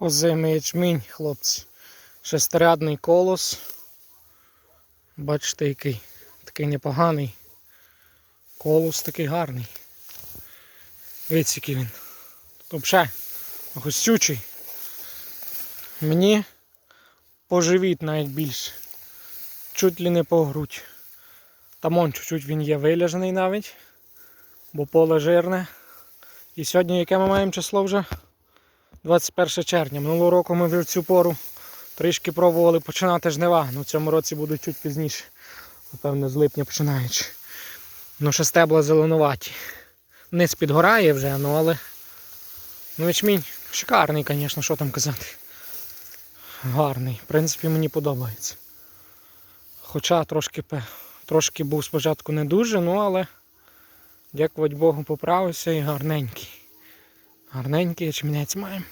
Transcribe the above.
Озимий ячмінь, хлопці. Шестирядний колос. Бачите, який такий непоганий. Колос такий гарний. Дивіться, який він. Взагалі густючий. Мені по живіт навіть більше. Чуть ли не по грудь. Там он чуть-чуть він є виляжений навіть, бо поле жирне. І сьогодні яке ми маємо число вже? 21 червня. Минулого року ми вже в цю пору трішки пробували починати жнива. Ну в цьому році будуть чуть пізніше. Напевно, з липня починаючи. Ну, ще стебла зеленуваті. Низ підгорає вже, ну але. Ну, ячмінь шикарний, звісно, що там казати. Гарний. В принципі, мені подобається. Хоча трошки, трошки був спочатку не дуже, ну але дякувати Богу, поправився і гарненький. Гарненький ячмінець маємо.